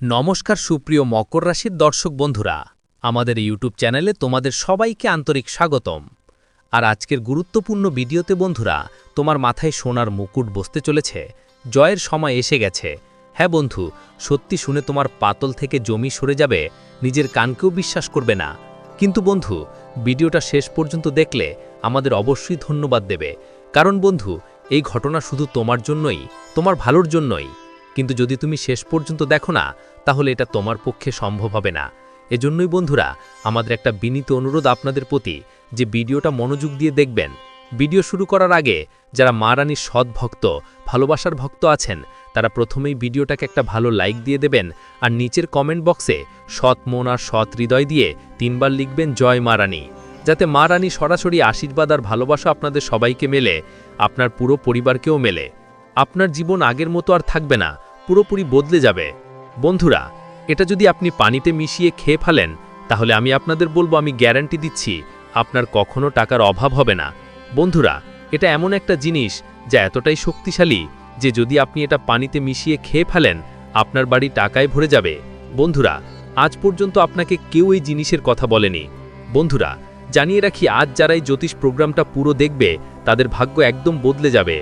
নমস্কার সুপ্রিয় মকর রাশির দর্শক বন্ধুরা, আমাদের ইউটিউব চ্যানেলে তোমাদের সবাইকে আন্তরিক স্বাগতম। আর আজকের গুরুত্বপূর্ণ ভিডিওতে বন্ধুরা, তোমার মাথায় সোনার মুকুট বসতে চলেছে, জয়ের সময় এসে গেছে। হ্যাঁ বন্ধু, সত্যি শুনে তোমার পাতল থেকে জমি সরে যাবে, নিজের কানকেও বিশ্বাস করবে না। কিন্তু বন্ধু, ভিডিওটা শেষ পর্যন্ত দেখলে আমাদের অবশ্যই ধন্যবাদ দেবে। কারণ বন্ধু, এই ঘটনা শুধু তোমার জন্যই, তোমার ভালোর জন্যই। কিন্তু যদি তুমি শেষ পর্যন্ত দেখো না, তাহলে এটা তোমার পক্ষে সম্ভব হবে না। এজন্যই বন্ধুরা, আমাদের একটা বিনীত অনুরোধ আপনাদের প্রতি যে ভিডিওটা মনোযোগ দিয়ে দেখবেন। ভিডিও শুরু করার আগে যারা মা রানীর সৎ ভক্ত, ভালোবাসার ভক্ত আছেন, তারা প্রথমেই ভিডিওটাকে একটা ভালো লাইক দিয়ে দেবেন আর নিচের কমেন্ট বক্সে সৎ মন আর সৎ হৃদয় দিয়ে তিনবার লিখবেন, জয় মা রানী যাতে মা রানী সরাসরি আশীর্বাদ আর ভালোবাসা আপনাদের সবাইকে মেলে, আপনার পুরো পরিবারকেও মেলে। আপনার জীবন আগের মতো আর থাকবে না। পুরোপুরি বদলে যাবে। বন্ধুরা, এটা যদি আপনি পানিতে মিশিয়ে খেয়ে ফেলেন, তাহলে আমি আপনাদের বলব, আমি গ্যারান্টি দিচ্ছি, আপনার কখনো টাকার অভাব হবে না। বন্ধুরা, এটা এমন একটা জিনিস যা এতটাই শক্তিশালী যে যদি আপনি এটা পানিতে মিশিয়ে খেয়ে ফেলেন, আপনার বাড়ি টাকায় ভরে যাবে। বন্ধুরা, আজ পর্যন্ত আপনাকে কেউ এই জিনিসের কথা বলেনি। বন্ধুরা, জানিয়ে রাখি, আজ যারা এই জ্যোতিষ প্রোগ্রামটা পুরো দেখবে, তাদের ভাগ্য একদম বদলে যাবে।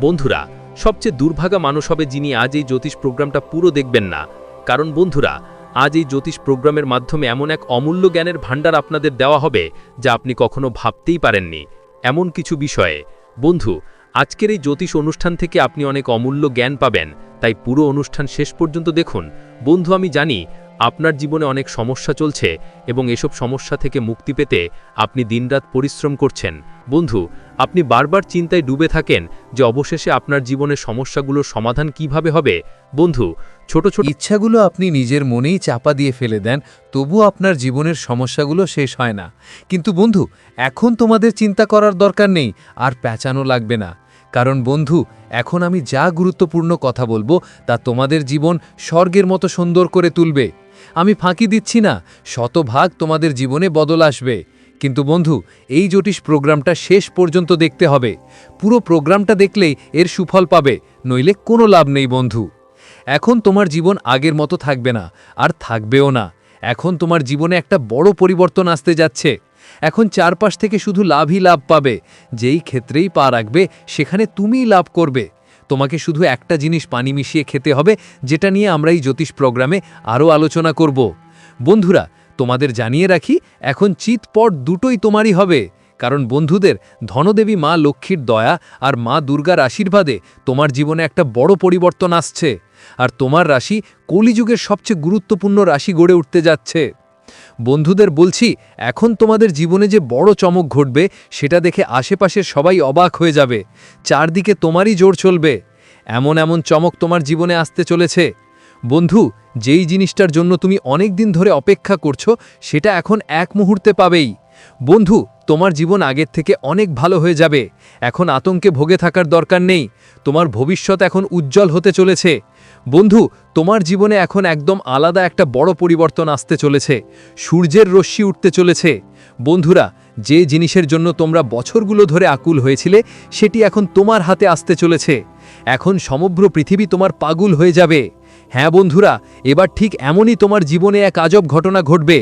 বন্ধুরা সবচেয়ে দুর্ভাগা মানুষ হবে যিনি আজ এই জ্যোতিষ প্রোগ্রামটা পুরো দেখবেন না। কারণ বন্ধুরা, আজ এই জ্যোতিষ প্রোগ্রামের মাধ্যমে এমন এক অমূল্য জ্ঞানের ভাণ্ডার আপনাদের দেওয়া হবে যা আপনি কখনো ভাবতেই পারেননি। এমন কিছু বিষয়ে। বন্ধু, আজকের এই জ্যোতিষ অনুষ্ঠান থেকে আপনি অনেক অমূল্য জ্ঞান পাবেন, তাই পুরো অনুষ্ঠান শেষ পর্যন্ত দেখুন। বন্ধু, আমি জানি আপনার জীবনে অনেক সমস্যা চলছে এবং এসব সমস্যা থেকে মুক্তি পেতে আপনি দিনরাত পরিশ্রম করছেন। বন্ধু, আপনি বারবার চিন্তায় ডুবে থাকেন যে অবশেষে আপনার জীবনের সমস্যাগুলোর সমাধান কীভাবে হবে। বন্ধু, ছোট ছোট ইচ্ছাগুলো আপনি নিজের মনেই চাপা দিয়ে ফেলে দেন, তবু আপনার জীবনের সমস্যাগুলো শেষ হয় না। কিন্তু বন্ধু, এখন তোমাদের চিন্তা করার দরকার নেই, আর প্যাঁচানো লাগবে না। কারণ বন্ধু, এখন আমি যা গুরুত্বপূর্ণ কথা বলব, তা তোমাদের জীবন স্বর্গের মতো সুন্দর করে তুলবে। আমি ফাঁকি দিচ্ছি না। শতভাগ তোমাদের জীবনে বদল আসবে। কিন্তু বন্ধু, এই জ্যোতিষ প্রোগ্রামটা শেষ পর্যন্ত দেখতে হবে। পুরো প্রোগ্রামটা দেখলেই এর সুফল পাবে, নইলে কোনো লাভ নেই বন্ধু। এখন তোমার জীবন আগের মতো থাকবে না, আর থাকবেও না। এখন তোমার জীবনে একটা বড় পরিবর্তন আসতে যাচ্ছে। এখন চারপাশ থেকে শুধু লাভই লাভ পাবে। যেই ক্ষেত্রেই পা রাখবে, সেখানে তুমিই লাভ করবে। তোমাকে শুধু একটা জিনিস পানি মিশিয়ে খেতে হবে, যেটা নিয়ে আমরা এই জ্যোতিষ প্রোগ্রামে আরও আলোচনা করব। বন্ধুরা, তোমাদের জানিয়ে রাখি, এখন চিৎপট দুটোই তোমারই হবে। কারণ বন্ধুদের ধনদেবী মা লক্ষ্মীর দয়া আর মা দুর্গার আশীর্বাদে তোমার জীবনে একটা বড় পরিবর্তন আসছে। আর তোমার রাশি কলিযুগের সবচেয়ে গুরুত্বপূর্ণ রাশি গড়ে উঠতে যাচ্ছে। বন্ধুদের বলছি, এখন তোমাদের জীবনে যে বড় চমক ঘটবে, সেটা দেখে আশেপাশের সবাই অবাক হয়ে যাবে। চারদিকে তোমারই জোর চলবে। এমন এমন চমক তোমার জীবনে আসতে চলেছে। বন্ধু, যেই জিনিসটার জন্য তুমি অনেক দিন ধরে অপেক্ষা করছ, সেটা এখন এক মুহূর্তে পাবেই। বন্ধু, তোমার জীবন আগের থেকে অনেক ভালো হয়ে যাবে। এখন আতঙ্কে ভোগে থাকার দরকার নেই। তোমার ভবিষ্যৎ এখন উজ্জ্বল হতে চলেছে। বন্ধু, তোমার জীবনে এখন একদম আলাদা একটা বড় পরিবর্তন আসতে চলেছে। সূর্যের রশ্মি উঠতে চলেছে। বন্ধুরা, যে জিনিসের জন্য তোমরা বছরগুলো ধরে আকুল হয়েছিলে, সেটি এখন তোমার হাতে আসতে চলেছে। এখন সমগ্র পৃথিবী তোমার পাগুল হয়ে যাবে। হ্যাঁ বন্ধুরা, এবার ঠিক এমনই তোমার জীবনে এক আজব ঘটনা ঘটবে।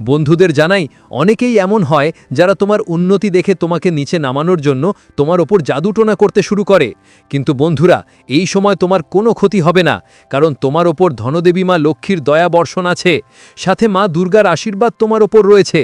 বন্ধুদের জানাই, অনেকেই এমন হয় যারা তোমার উন্নতি দেখে তোমাকে নিচে নামানোর জন্য তোমার ওপর জাদুটোনা করতে শুরু করে। কিন্তু বন্ধুরা, এই সময় তোমার কোনো ক্ষতি হবে না, কারণ তোমার ওপর ধনদেবী মা লক্ষ্মীর দয়া বর্ষণ আছে, সাথে মা দুর্গার আশীর্বাদ তোমার ওপর রয়েছে।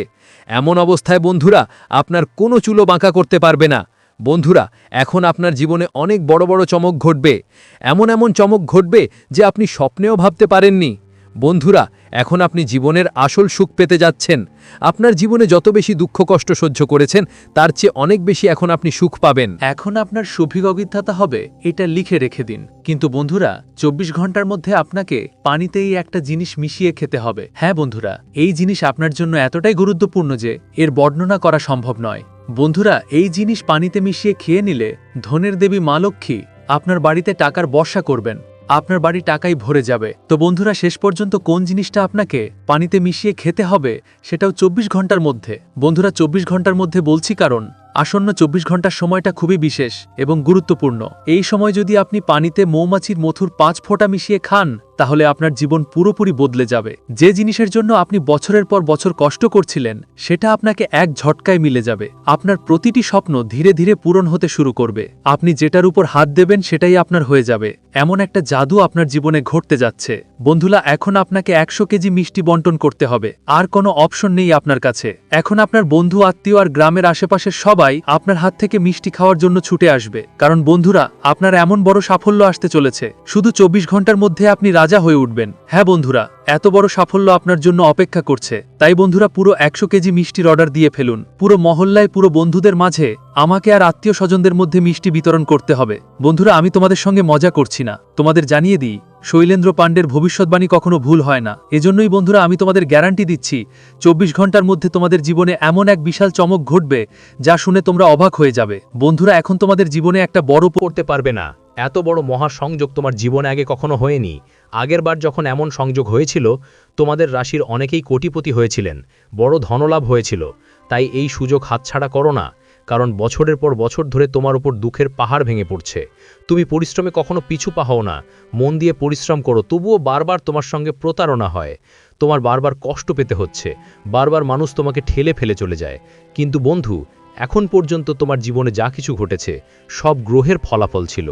এমন অবস্থায় বন্ধুরা, আপনার কোনো চুলো বাঁকা করতে পারবে না। বন্ধুরা, এখন আপনার জীবনে অনেক বড় বড় চমক ঘটবে। এমন এমন চমক ঘটবে যে আপনি স্বপ্নেও ভাবতে পারেননি। বন্ধুরা, এখন আপনি জীবনের আসল সুখ পেতে যাচ্ছেন। আপনার জীবনে যত বেশি দুঃখ কষ্ট সহ্য করেছেন, তার চেয়ে অনেক বেশি এখন আপনি সুখ পাবেন। এখন আপনার অভিজ্ঞতা হবে, এটা লিখে রেখে দিন। কিন্তু বন্ধুরা, চব্বিশ ঘণ্টার মধ্যে আপনাকে পানিতেই একটা জিনিস মিশিয়ে খেতে হবে। হ্যাঁ বন্ধুরা, এই জিনিস আপনার জন্য এতটাই গুরুত্বপূর্ণ যে, এর বর্ণনা করা সম্ভব নয়। বন্ধুরা, এই জিনিস পানিতে মিশিয়ে খেয়ে নিলে ধনের দেবী মা লক্ষ্মী আপনার বাড়িতে টাকার বর্ষা করবেন। আপনার বাড়ি টাকাই ভরে যাবে। তো বন্ধুরা, শেষ পর্যন্ত কোন জিনিসটা আপনাকে পানিতে মিশিয়ে খেতে হবে সেটাও চব্বিশ ঘণ্টার মধ্যে। বন্ধুরা, চব্বিশ ঘণ্টার মধ্যে বলছি কারণ আসন্ন চব্বিশ ঘণ্টার সময়টা খুবই বিশেষ এবং গুরুত্বপূর্ণ। এই সময় যদি আপনি পানিতে মৌমাছির মথুর পাঁচ ফোঁটা মিশিয়ে খান তাহলে আপনার জীবন পুরোপুরি বদলে যাবে। যে জিনিসের জন্য আপনি বছরের পর বছর কষ্ট করছিলেন, সেটা আপনাকে এক ঝটকায় মিলে যাবে। আপনার প্রতিটি স্বপ্ন ধীরে ধীরে পূরণ হতে শুরু করবে। আপনি যেটার উপর হাত দেবেন, সেটাই আপনার হয়ে যাবে। এমন একটা জাদু আপনার জীবনে ঘটতে যাচ্ছে। বন্ধুলা এখন আপনাকে একশো কেজি মিষ্টি বন্টন করতে হবে। আর কোনো অপশন নেই আপনার কাছে। এখন আপনার বন্ধু, আত্মীয় আর গ্রামের আশেপাশের সবাই আপনার হাত থেকে মিষ্টি খাওয়ার জন্য ছুটে আসবে। কারণ বন্ধুরা, আপনার এমন বড় সাফল্য আসতে চলেছে। শুধু চব্বিশ ঘণ্টার মধ্যে আপনি রাজা হয়ে উঠবেন। হ্যাঁ বন্ধুরা, এত বড় সাফল্য আপনার জন্য অপেক্ষা করছে। তাই বন্ধুরা পুরো একশো কেজি মিষ্টির অর্ডার দিয়ে ফেলুন। পুরো মহল্লায় পুরো বন্ধুদের মাঝে আমাকে আর আত্মীয় স্বজনদের মধ্যে মিষ্টি বিতরণ করতে হবে। বন্ধুরা, আমি তোমাদের সঙ্গে মজা করছি না। তোমাদের জানিয়ে দিই, শৈলেন্দ্র পাণ্ডের ভবিষ্যৎবাণী কখনো ভুল হয় না। এজন্যই বন্ধুরা আমি তোমাদের গ্যারান্টি দিচ্ছি, চব্বিশ ঘণ্টার মধ্যে তোমাদের জীবনে এমন এক বিশাল চমক ঘটবে যা শুনে তোমরা অবাক হয়ে যাবে। বন্ধুরা, এখন তোমাদের জীবনে একটা বড় প- করতে পারবে না। এত বড় মহাসংযোগ তোমার জীবনে আগে কখনো হয়নি। আগেরবার যখন এমন সংযোগ হয়েছিল, তোমাদের রাশির অনেকেই কোটিপতি হয়েছিলেন, বড় ধনলাভ হয়েছিল। তাই এই সুযোগ হাতছাড়া করো না, কারণ বছরের পর বছর ধরে তোমার উপর দুঃখের পাহাড় ভেঙে পড়ছে। তুমি পরিশ্রমে কখনো পিছু পাহাও না, মন দিয়ে পরিশ্রম করো, তবুও বারবার তোমার সঙ্গে প্রতারণা হয়। তোমার বারবার কষ্ট পেতে হচ্ছে, বারবার মানুষ তোমাকে ঠেলে ফেলে চলে যায়। কিন্তু বন্ধু, এখন পর্যন্ত তোমার জীবনে যা কিছু ঘটেছে, সব গ্রহের ফলাফল ছিল।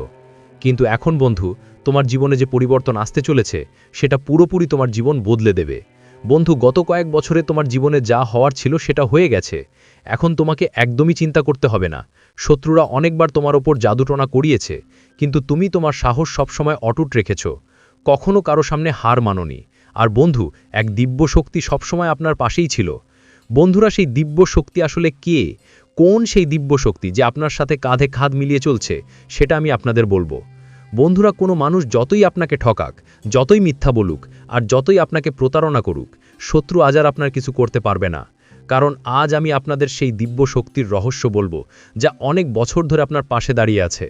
কিন্তু এখন বন্ধু, তোমার জীবনে যে পরিবর্তন আসতে চলেছে, সেটা পুরোপুরি তোমার জীবন বদলে দেবে। বন্ধু, গত কয়েক বছরে তোমার জীবনে যা হওয়ার ছিল সেটা হয়ে গেছে। এখন তোমাকে একদমই চিন্তা করতে হবে না। শত্রুরা অনেকবার তোমার ওপর জাদুটনা করিয়েছে, কিন্তু তুমি তোমার সাহস সবসময় অটুট রেখেছ। কখনো কারও সামনে হার মাননি। আর বন্ধু, এক দিব্য শক্তি সবসময় আপনার পাশেই ছিল। বন্ধুরা, সেই দিব্য শক্তি আসলে কে? কোন সেই দিব্য শক্তি যে আপনার সাথে কাঁধে খাদ মিলিয়ে চলছে, সেটা আমি আপনাদের বলব। বন্ধুরা, কোনো মানুষ যতই আপনাকে ঠকাক, যতই মিথ্যা বলুক, আর যতই আপনাকে প্রতারণা করুক, শত্রু আজ আর আপনার কিছু করতে পারবে না। কারণ আজ আমি আপনাদের সেই দিব্য শক্তির রহস্য বলব, যা অনেক বছর ধরে আপনার পাশে দাঁড়িয়ে আছে।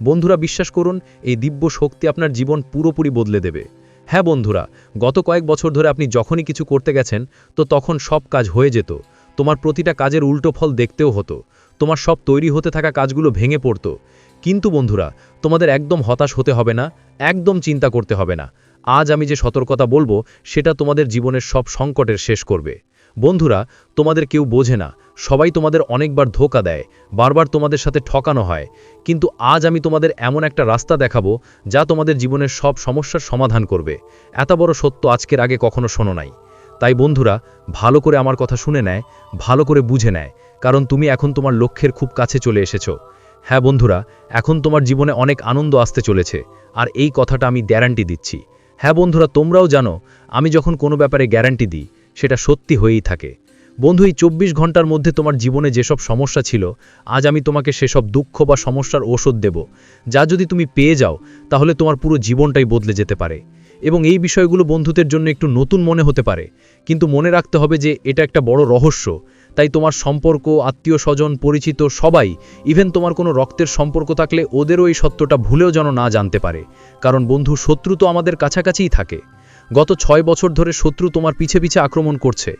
বন্ধুরা, বিশ্বাস করুন, এই দিব্য শক্তি আপনার জীবন পুরোপুরি বদলে দেবে। হ্যাঁ বন্ধুরা, গত কয়েক বছর ধরে আপনি যখনই কিছু করতে গেছেন, তো তখন সব কাজ হয়ে যেত। তোমার প্রতিটা কাজের উল্টো ফল দেখতেও হতো। তোমার সব তৈরি হতে থাকা কাজগুলো ভেঙে পড়ত। কিন্তু বন্ধুরা, তোমাদের একদম হতাশ হতে হবে না, একদম চিন্তা করতে হবে না। আজ আমি যে সতর্কতা বলব, সেটা তোমাদের জীবনের সব সংকটের শেষ করবে। বন্ধুরা, তোমাদের কেউ বোঝে না, সবাই তোমাদের অনেকবার ধোকা দেয়, বারবার তোমাদের সাথে ঠকানো হয়। কিন্তু আজ আমি তোমাদের এমন একটা রাস্তা দেখাবো, যা তোমাদের জীবনের সব সমস্যার সমাধান করবে। এত বড় সত্য আজকের আগে কখনো শোনো নাই। তাই বন্ধুরা, ভালো করে আমার কথা শুনে নেয়, ভালো করে বুঝে নেয়, কারণ তুমি এখন তোমার লক্ষ্যের খুব কাছে চলে এসেছ। হ্যাঁ বন্ধুরা, এখন তোমার জীবনে অনেক আনন্দ আসতে চলেছে, আর এই কথাটা আমি গ্যারান্টি দিচ্ছি। হ্যাঁ বন্ধুরা, তোমরাও জানো, আমি যখন কোনো ব্যাপারে গ্যারান্টি দিই, সেটা সত্যি হয়েই থাকে। বন্ধু, এই চব্বিশ ঘণ্টার মধ্যে তোমার জীবনে যেসব সমস্যা ছিল, আজ আমি তোমাকে সেসব দুঃখ বা সমস্যার ওষুধ দেব। যা যদি তুমি পেয়ে যাও, তাহলে তোমার পুরো জীবনটাই বদলে যেতে পারে। এবং এই বিষয়গুলো বন্ধুদের জন্য একটু নতুন মনে হতে পারে। কিন্তু মনে রাখতে হবে যে এটা একটা বড় রহস্য। তাই তোমার সম্পর্ক, আত্মীয় স্বজন, পরিচিত সবাই ইভেন তোমার কোনো রক্তের সম্পর্ক থাকলে ওদেরও এই সত্যটা ভুলেও যেন না জানতে পারে। কারণ বন্ধু, শত্রু তো আমাদের কাছাকাছিই থাকে। গত ছয় বছর ধরে শত্রু তোমার পিছে পিছে আক্রমণ করছে।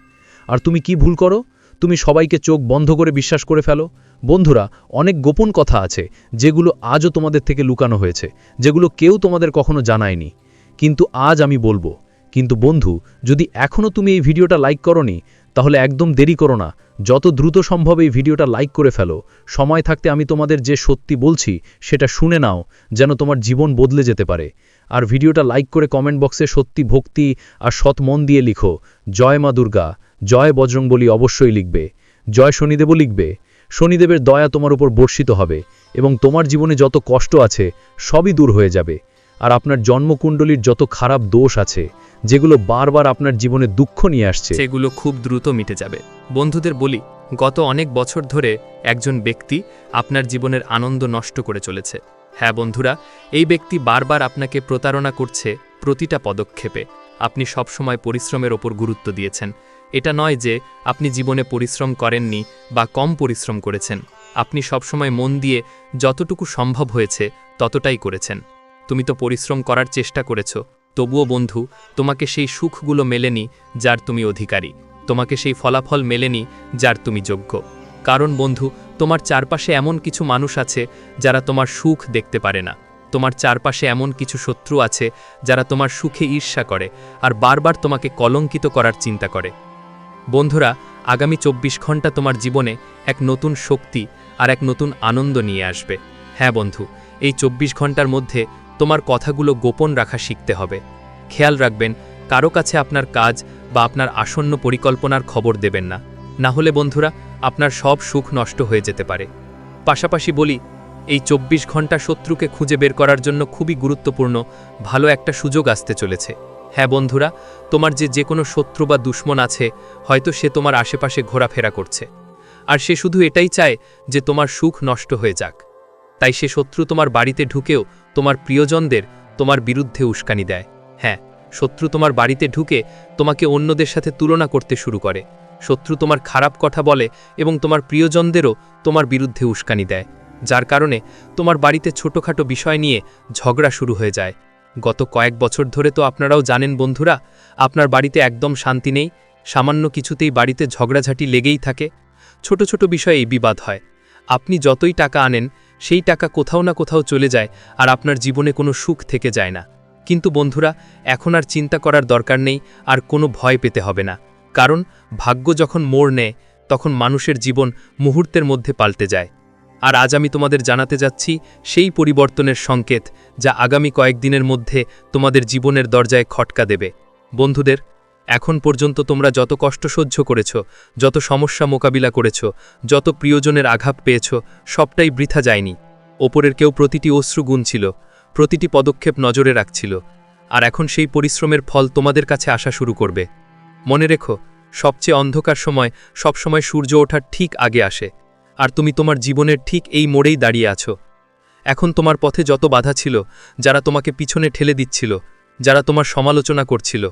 আর তুমি কি ভুল করো? তুমি সবাইকে চোখ বন্ধ করে বিশ্বাস করে ফেলো। বন্ধুরা, অনেক গোপন কথা আছে, যেগুলো আজও তোমাদের থেকে লুকানো হয়েছে, যেগুলো কেউ তোমাদের কখনো জানায়নি। কিন্তু আজ আমি বলব, কিন্তু বন্ধু, যদি এখনও তুমি এই ভিডিওটা লাইক করনি, তাহলে একদম দেরি করো না। যত দ্রুত সম্ভব এই ভিডিওটা লাইক করে ফেলো। সময় থাকতে আমি তোমাদের যে সত্যি বলছি, সেটা শুনে নাও, যেন তোমার জীবন বদলে যেতে পারে। আর ভিডিওটা লাইক করে কমেন্ট বক্সে সত্যি ভক্তি আর সৎ মন দিয়ে লিখো, জয় মা দুর্গা, জয় বজরং বলি অবশ্যই লিখবে, জয় শনিদেবও লিখবে, শনিদেবের দয়া তোমার উপর বর্ষিত হবে এবং তোমার জীবনে যত কষ্ট আছে, সবই দূর হয়ে যাবে। আর আপনার জন্মকুণ্ডলীর যত খারাপ দোষ আছে, যেগুলো বারবার আপনার জীবনে দুঃখ নিয়ে আসছে, সেগুলো খুব দ্রুত মিটে যাবে। বন্ধুদের বলি, গত অনেক বছর ধরে একজন ব্যক্তি আপনার জীবনের আনন্দ নষ্ট করে চলেছে। হ্যাঁ বন্ধুরা, এই ব্যক্তি বারবার আপনাকে প্রতারণা করছে প্রতিটা পদক্ষেপে। আপনি সবসময় পরিশ্রমের ওপর গুরুত্ব দিয়েছেন। এটা নয় যে আপনি জীবনে পরিশ্রম করেননি বা কম পরিশ্রম করেছেন। আপনি সবসময় মন দিয়ে যতটুকু সম্ভব হয়েছে ততটাই করেছেন। তুমি তো পরিশ্রম করার চেষ্টা করেছ। তবুও বন্ধু, তোমাকে সেই সুখগুলো মেলেনি যার তুমি অধিকারী। তোমাকে সেই ফলাফল মেলেনি যার তুমি যোগ্য। কারণ বন্ধু, তোমার চারপাশে এমন কিছু মানুষ আছে যারা তোমার সুখ দেখতে পারে না। তোমার চারপাশে এমন কিছু শত্রু আছে যারা তোমার সুখে ঈর্ষা করে আর বারবার তোমাকে কলঙ্কিত করার চিন্তা করে। বন্ধুরা, আগামী চব্বিশ ঘণ্টা তোমার জীবনে এক নতুন শক্তি আর এক নতুন আনন্দ নিয়ে আসবে। হ্যাঁ বন্ধু, এই চব্বিশ ঘণ্টার মধ্যে তোমার কথাগুলো গোপন রাখা শিখতে হবে। খেয়াল রাখবেন, কারও কাছে আপনার কাজ বা আপনার আসন্ন পরিকল্পনার খবর দেবেন না। না হলে বন্ধুরা, আপনার সব সুখ নষ্ট হয়ে যেতে পারে। পাশাপাশি বলি, এই চব্বিশ ঘণ্টা শত্রুকে খুঁজে বের করার জন্য খুবই গুরুত্বপূর্ণ, ভালো একটা সুযোগ আসতে চলেছে। হ্যাঁ বন্ধুরা, তোমার যে যে কোনো শত্রু বা দুশ্মন আছে, হয়তো সে তোমার আশেপাশে ঘোরাফেরা করছে। আর সে শুধু এটাই চায় যে তোমার সুখ নষ্ট হয়ে যাক। তাই সে শত্রু তোমার বাড়িতে ঢুকেও তোমার প্রিয়জনদের তোমার বিরুদ্ধে উস্কানি দেয়। হ্যাঁ শত্রু তোমার বাড়িতে ঢুকে তোমাকে অন্যদের সাথে তুলনা করতে শুরু করে। শত্রু তোমার খারাপ কথা বলে এবং তোমার প্রিয়জনদেরও তোমার বিরুদ্ধে উস্কানি দেয়, যার কারণে তোমার বাড়িতে ছোটোখাটো বিষয় নিয়ে ঝগড়া শুরু হয়ে যায়। গত কয়েক বছর ধরে তো আপনারাও জানেন বন্ধুরা, আপনার বাড়িতে একদম শান্তি নেই, সামান্য কিছুতেই বাড়িতে ঝগড়াঝাটি লেগেই থাকে। ছোট ছোট বিষয়ে এই বিবাদ হয়। আপনি যতই টাকা আনেন সেই টাকা কোথাও না কোথাও চলে যায় আর আপনার জীবনে কোনো সুখ থেকে যায় না। কিন্তু বন্ধুরা, এখন আর চিন্তা করার দরকার নেই আর কোনো ভয় পেতে হবে না। কারণ ভাগ্য যখন মোড় নেয়, তখন মানুষের জীবন মুহূর্তের মধ্যে পাল্টে যায়। আর আজ আমি তোমাদের জানাতে যাচ্ছি সেই পরিবর্তনের সংকেত যা আগামী কয়েকদিনের মধ্যে তোমাদের জীবনের দরজায় খটকা দেবে। বন্ধুদের এখন পর্যন্ত তোমরা যত কষ্ট সহ্য করেছ, যত সমস্যা মোকাবিলা করেছ, যত প্রিয়জনের আঘাত পেয়েছ, সবটাই বৃথা যায়নি। ওপরের কেউ প্রতিটি অশ্রু গুনছিল, প্রতিটি পদক্ষেপ নজরে রাখছিল, আর এখন সেই পরিশ্রমের ফল তোমাদের কাছে আসা শুরু করবে। মনে রেখো, সবচেয়ে অন্ধকার সময় সবসময় সূর্য ওঠার ঠিক আগে আসে, আর তুমি তোমার জীবনের ঠিক এই মোড়েই দাঁড়িয়ে আছো। এখন তোমার পথে যত বাধা ছিল, যারা তোমাকে পিছনে ঠেলে দিচ্ছিল, যারা তোমার সমালোচনা করছিল